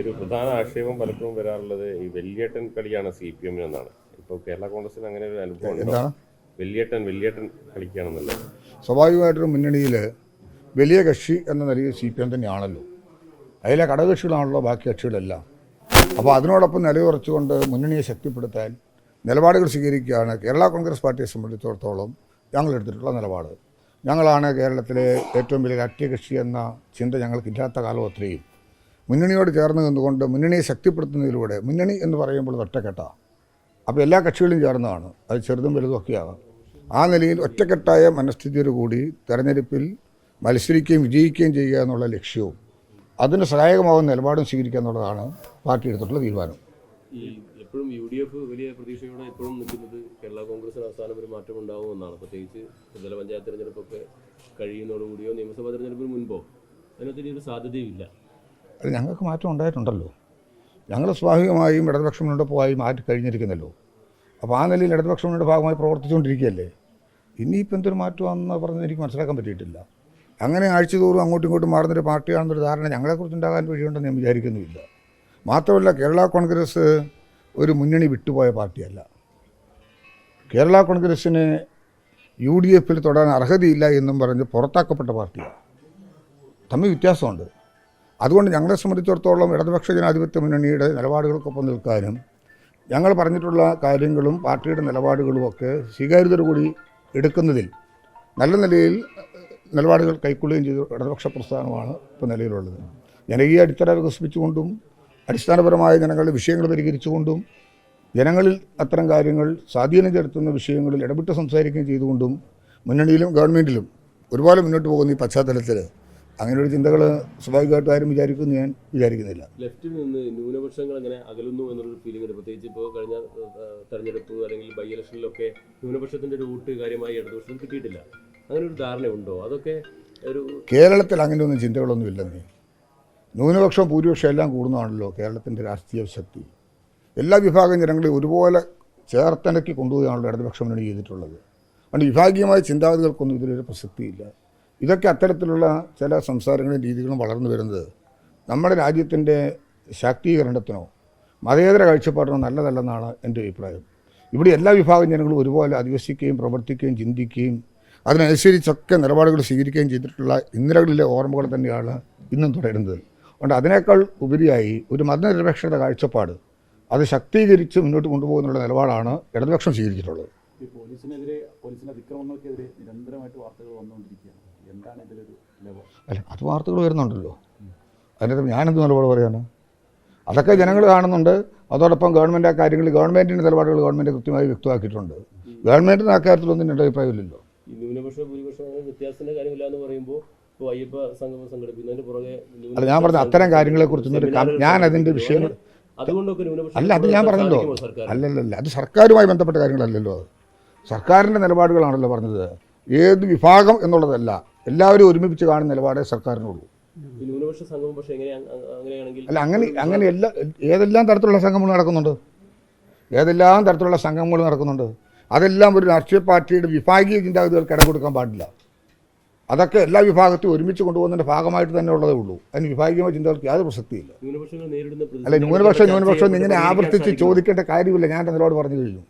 ഒരു പ്രധാന ആക്ഷേപം പലപ്പോഴും വരാറുള്ളത് ഈ വെല്ലിയേട്ടൻ കളിയാണ് സി പി എമ്മിനെന്നാണ് ഇപ്പോൾ കേരള കോൺഗ്രസിന് അങ്ങനെ ഒരു അനുഭവം ഉണ്ടോ? എന്താണ്? വെല്ലേട്ടൻ വെല്ലേട്ടൻ കളിക്കുകയാണെന്നുള്ളത് സ്വാഭാവികമായിട്ടൊരു മുന്നണിയിൽ വലിയ കക്ഷി എന്ന നിലയിൽ സി പി എം തന്നെയാണല്ലോ. അതിലെ ഘടകകക്ഷികളാണല്ലോ ബാക്കി കക്ഷികളെല്ലാം. അപ്പോൾ അതിനോടൊപ്പം നിലയുറച്ചുകൊണ്ട് മുന്നണിയെ ശക്തിപ്പെടുത്താൻ നിലപാടുകൾ സ്വീകരിക്കുകയാണ് കേരള കോൺഗ്രസ് പാർട്ടിയെ സംബന്ധിച്ചിടത്തോളം ഞങ്ങൾ എടുത്തിട്ടുള്ള നിലപാട്. ഞങ്ങളാണ് കേരളത്തിലെ ഏറ്റവും വലിയ രാഷ്ട്രീയ കക്ഷി എന്ന ചിന്ത ഞങ്ങൾക്കില്ലാത്ത കാലം അത്രയും. മുന്നണിയോട് ചേർന്ന് നിന്നുകൊണ്ട് മുന്നണിയെ ശക്തിപ്പെടുത്തുന്നതിലൂടെ മുന്നണി എന്ന് പറയുമ്പോൾ ഒറ്റക്കെട്ട. അപ്പോൾ എല്ലാ കക്ഷികളും ചേർന്നതാണ്. അത് ചെറുതും വലുതും ഒക്കെയാകാം ആ നിലയിൽ ഒറ്റക്കെട്ടായ മനസ്ഥിതിയോടുകൂടി തെരഞ്ഞെടുപ്പിൽ മത്സരിക്കുകയും വിജയിക്കുകയും ചെയ്യുക എന്നുള്ള ലക്ഷ്യവും അതിന് സഹായകമാകുന്ന നിലപാടും സ്വീകരിക്കുക എന്നുള്ളതാണ് പാർട്ടി എടുത്തിട്ടുള്ള തീരുമാനം. എപ്പോഴും യു വലിയ പ്രതീക്ഷയോടെ എപ്പോഴും നിൽക്കുന്നത് കേരള കോൺഗ്രസിന് അവസാനം ഒരു മാറ്റം ഉണ്ടാവുമെന്നാണ് പ്രത്യേകിച്ച് ജില്ലാ പഞ്ചായത്ത് തിരഞ്ഞെടുപ്പൊക്കെ കഴിയുന്നതോടുകൂടിയോ നിയമസഭാ തെരഞ്ഞെടുപ്പിന് മുൻപോ അതിനകത്ത് ഒരു സാധ്യതയുമില്ല. അത് ഞങ്ങൾക്ക് മാറ്റം ഉണ്ടായിട്ടുണ്ടല്ലോ. ഞങ്ങൾ സ്വാഭാവികമായും ഇടതുപക്ഷം മുന്നോട്ട് പോയി മാറ്റി കഴിഞ്ഞിരിക്കുന്നല്ലോ. അപ്പോൾ ആ നിലയിൽ ഇടതുപക്ഷം മുന്നോട്ട് ഭാഗമായി പ്രവർത്തിച്ചുകൊണ്ടിരിക്കുകയല്ലേ? ഇനിയിപ്പോൾ എന്തൊരു മാറ്റമാണെന്ന് പറഞ്ഞത് എനിക്ക് മനസ്സിലാക്കാൻ പറ്റിയിട്ടില്ല. അങ്ങനെ ആഴ്ചതോറും അങ്ങോട്ടും ഇങ്ങോട്ടും മാറുന്നൊരു പാർട്ടിയാണെന്നൊരു ധാരണ ഞങ്ങളെക്കുറിച്ച് ഉണ്ടാകാൻ വഴിയുണ്ടെന്ന് ഞാൻ വിചാരിക്കുന്നുമില്ല. മാത്രമല്ല കേരള കോൺഗ്രസ് ഒരു മുന്നണി വിട്ടുപോയ പാർട്ടിയല്ല. കേരള കോൺഗ്രസ്സിന് യു ഡി എഫിൽ തൊടാൻ അർഹതയില്ല എന്നും പറഞ്ഞ് പുറത്താക്കപ്പെട്ട പാർട്ടിയാണ്. തമ്മിൽ വ്യത്യാസമുണ്ട്. അതുകൊണ്ട് ഞങ്ങളെ സംബന്ധിച്ചിടത്തോളം ഇടതുപക്ഷ ജനാധിപത്യ മുന്നണിയുടെ നിലപാടുകൾക്കൊപ്പം നിൽക്കാനും ഞങ്ങൾ പറഞ്ഞിട്ടുള്ള കാര്യങ്ങളും പാർട്ടിയുടെ നിലപാടുകളും ഒക്കെ സ്വീകാര്യതയോടു കൂടി എടുക്കുന്നതിൽ നല്ല നിലയിൽ നിലപാടുകൾ കൈക്കൊള്ളുകയും ചെയ്ത ഇടതുപക്ഷ പ്രസ്ഥാനമാണ് ഇപ്പോൾ നിലയിലുള്ളത് ജനകീയ അടിത്തറ വികസിപ്പിച്ചുകൊണ്ടും അടിസ്ഥാനപരമായ ജനങ്ങളുടെ വിഷയങ്ങൾ പരിഹരിച്ചുകൊണ്ടും ജനങ്ങളിൽ അത്തരം കാര്യങ്ങൾ സ്വാധീനം ചെലുത്തുന്ന വിഷയങ്ങളിൽ ഇടപെട്ട് സംസാരിക്കുകയും ചെയ്തുകൊണ്ടും മുന്നണിയിലും ഗവൺമെന്റിലും ഒരുപാട് മുന്നോട്ട് പോകുന്ന ഈ പശ്ചാത്തലത്തിൽ അങ്ങനെ ഒരു ചിന്തകൾ സ്വാഭാവികമായിട്ടും ആരും വിചാരിക്കുമെന്ന് ഞാൻ വിചാരിക്കുന്നില്ല. ലെഫ്റ്റിൽ നിന്ന് ന്യൂനപക്ഷങ്ങൾ അങ്ങനെ അകലുന്നു എന്നൊരു ഫീലിംഗ് ഉണ്ട്. പ്രത്യേകിച്ച് ഇപ്പോൾ കഴിഞ്ഞ തെരഞ്ഞെടുപ്പ് അല്ലെങ്കിൽ ബൈ ഇലക്ഷനിലൊക്കെ ന്യൂനപക്ഷത്തിന്റെ ഒരു വോട്ട് കാര്യമായി ഇടതുപക്ഷം കിട്ടിയിട്ടില്ല. അങ്ങനെ ഒരു ധാരണയുണ്ടോ? അതൊക്കെ ഒരു കേരളത്തിൽ അങ്ങനെയൊന്നും ചിന്തകളൊന്നും ഇല്ലെന്നേ. ന്യൂനപക്ഷം ഭൂരിപക്ഷം എല്ലാം കൂടുന്നതാണല്ലോ കേരളത്തിന്റെ രാഷ്ട്രീയ ശക്തി. എല്ലാ വിഭാഗം ജനങ്ങളെയും ഒരുപോലെ ചേർത്തിണക്കി കൊണ്ടുപോവുകയാണല്ലോ ഇടതുപക്ഷം മുന്നണി ചെയ്തിട്ടുള്ളത്. അതുകൊണ്ട് വിഭാഗീയമായ ചിന്താഗതികൾക്കൊന്നും ഇതിലൊരു പ്രസക്തിയില്ല. ഇതൊക്കെ അത്തരത്തിലുള്ള ചില സംസാരങ്ങളും രീതികളും വളർന്നു വരുന്നത് നമ്മുടെ രാജ്യത്തിന്റെ ശാക്തീകരണത്തിനോ മതേതര കാഴ്ചപ്പാടിനോ നല്ലതല്ലെന്നാണ് എന്റെ അഭിപ്രായം. ഇവിടെ എല്ലാ വിഭാഗം ജനങ്ങളും ഒരുപോലെ അധിവസിക്കുകയും പ്രവർത്തിക്കുകയും ചിന്തിക്കുകയും അതിനനുസരിച്ചൊക്കെ നിലപാടുകൾ സ്വീകരിക്കുകയും ചെയ്തിട്ടുള്ള ഇന്നലകളിലെ ഓർമ്മകൾ തന്നെയാണ് ഇന്നും തുടരുന്നത്. അതുകൊണ്ട് അതിനേക്കാൾ ഉപരിയായി ഒരു മതനിരപേക്ഷത കാഴ്ചപ്പാട് അത് ശക്തീകരിച്ച് മുന്നോട്ട് കൊണ്ടുപോകുന്നുള്ള നിലപാടാണ് ഇടതുപക്ഷം സ്വീകരിച്ചിട്ടുള്ളത്. പോലീസിനെതിരെ പോലീസിന്റെ അതിക്രമങ്ങൾക്കെതിരെ നിരന്തരമായിട്ട് വാർത്തകൾ വന്നുകൊണ്ടിരിക്കുകയാണ്. എന്താണ് ഇതിലൊരു അല്ല അത് വാർത്തകൾ വരുന്നുണ്ടല്ലോ. അതിനകത്ത് ഞാനെന്ത് നിലപാട് പറയാനാണ് അതൊക്കെ ജനങ്ങൾ കാണുന്നുണ്ട്. അതോടൊപ്പം ഗവൺമെന്റ് ആ കാര്യങ്ങൾ ഗവൺമെന്റിന്റെ നിലപാടുകൾ ഗവൺമെന്റ് കൃത്യമായി വ്യക്തമാക്കിയിട്ടുണ്ട്. ഗവൺമെന്റിന് ആ കാര്യത്തിലൊന്നും എന്റെ അഭിപ്രായമില്ലല്ലോ ഈ ന്യൂനപക്ഷ ഭൂരിപക്ഷം കാര്യമില്ല എന്ന് പറയുമ്പോൾ ഇപ്പോൾ അയ്യപ്പ സംഗമം സംഘടിപ്പിക്കുന്നതിന് പുറകെ അല്ല ഞാൻ പറഞ്ഞ അത്തരം കാര്യങ്ങളെക്കുറിച്ചൊന്നും ഞാൻ അതിന്റെ വിഷയം അതുകൊണ്ടൊക്കെ ന്യൂനപക്ഷം അല്ല അത് ഞാൻ പറഞ്ഞല്ലോ. അല്ലല്ലല്ല അത് സർക്കാരുമായി ബന്ധപ്പെട്ട കാര്യങ്ങളല്ലല്ലോ അത്. സർക്കാരിന്റെ നിലപാടുകളാണല്ലോ പറഞ്ഞത്. ഏത് വിഭാഗം എന്നുള്ളതല്ല. എല്ലാവരും ഒരുമിപ്പിച്ച് കാണുന്ന നിലപാടേ സർക്കാരിനുള്ളൂ. ന്യൂനപക്ഷ പക്ഷേ അങ്ങനെയാണെങ്കിൽ അല്ല അങ്ങനെ അങ്ങനെ എല്ലാ ഏതെല്ലാം തരത്തിലുള്ള സംഗമങ്ങൾ നടക്കുന്നുണ്ട്? ഏതെല്ലാം തരത്തിലുള്ള സംഗമങ്ങൾ നടക്കുന്നുണ്ട്? അതെല്ലാം ഒരു രാഷ്ട്രീയ പാർട്ടിയുടെ വിഭാഗീയ ചിന്താഗതികൾക്ക് ഇടം കൊടുക്കാൻ പാടില്ല. അതൊക്കെ എല്ലാ വിഭാഗത്തെയും ഒരുമിച്ച് കൊണ്ടുപോകുന്നതിന്റെ ഭാഗമായിട്ട് തന്നെ ഉള്ളതേ ഉള്ളൂ. അതിന് വിഭാഗീയമായ ചിന്തകൾക്ക് യാതൊരു പ്രസക്തിയില്ല. അല്ല ന്യൂനപക്ഷം ന്യൂനപക്ഷം ഇങ്ങനെ ആവർത്തിച്ച് ചോദിക്കേണ്ട കാര്യമില്ല. ഞാൻ എന്റെ നിലപാട് പറഞ്ഞു കഴിഞ്ഞു.